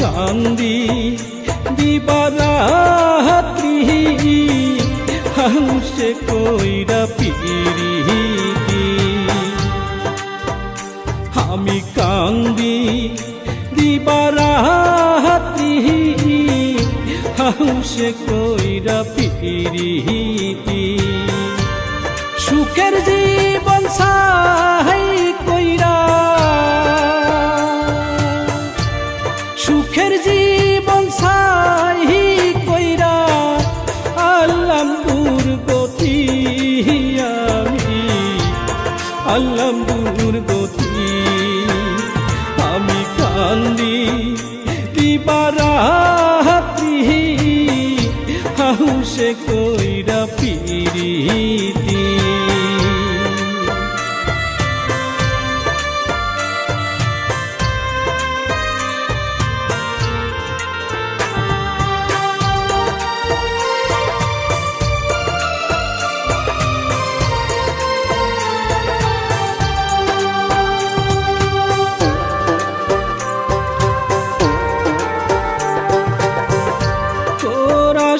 কান্দি দিবারাত্রি হাংসে কইরা পিরিতি আমি কান্দি দিবারাত্রি হাংসে কইরা পিরিতি সুখের জীবন সাহাই আল্লাম গতি আমি আল্লাম্বুর গতি আমি কান্দি দিবারাত্রি হাহুসে কইরা পিরিতি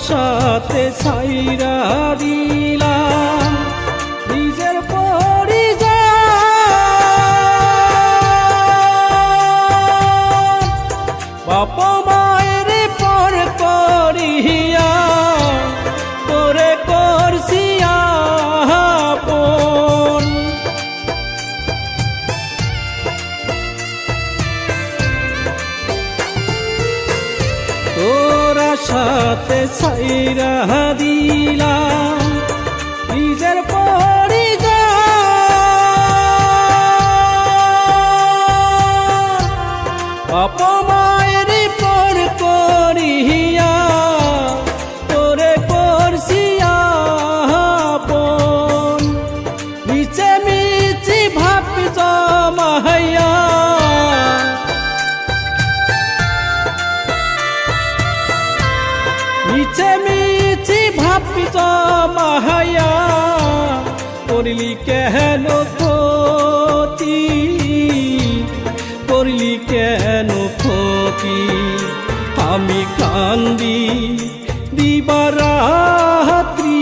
সাথে সাইরা দিলাম। নিজের পরিজন। বাপ মায়ের পর করিয়া তোরে করছিয়া আপন। সাথে সাইরা দিলাম জমাইয়া করলি কেন ক্ষতি? করলি কেন ক্ষতি? আমি কান্দি দিবারাত্রি,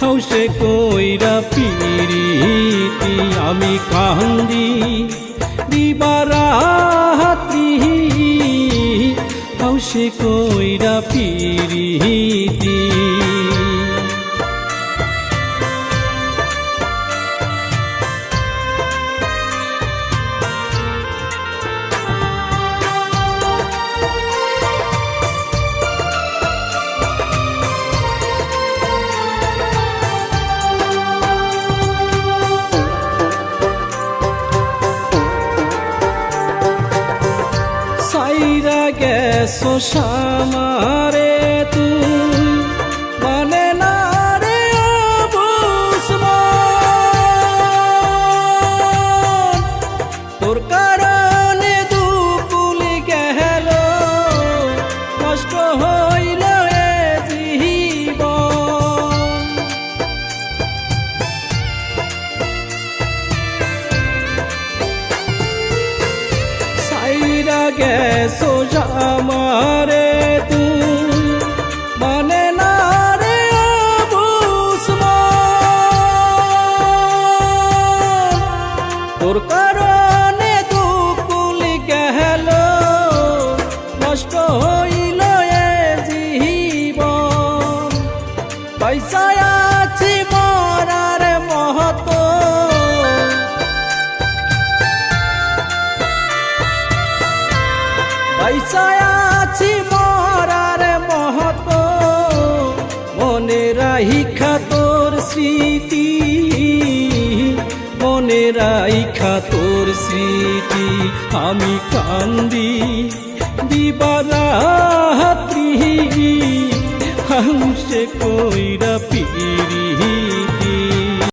হাউসে কইরা পিরিতি আমি কান্দি দিবারাত্রি হাউসে কইরা পিরিতি গেছো সামারে তুই? মানে না রে। তোর কারণে দুকুলি গেল। নষ্ট হইল গেছো আমারে তুই মানে না রে। তোর কারণে দুকুলি গেল নষ্ট হইল এ জীবন পয়সায় আছি মরার মহত মনে রাইখা তোর স্মৃতি। মনে রাইখা তোর স্মৃতি। আমি কান্দি দিবারাত্রি হাংসে কইরা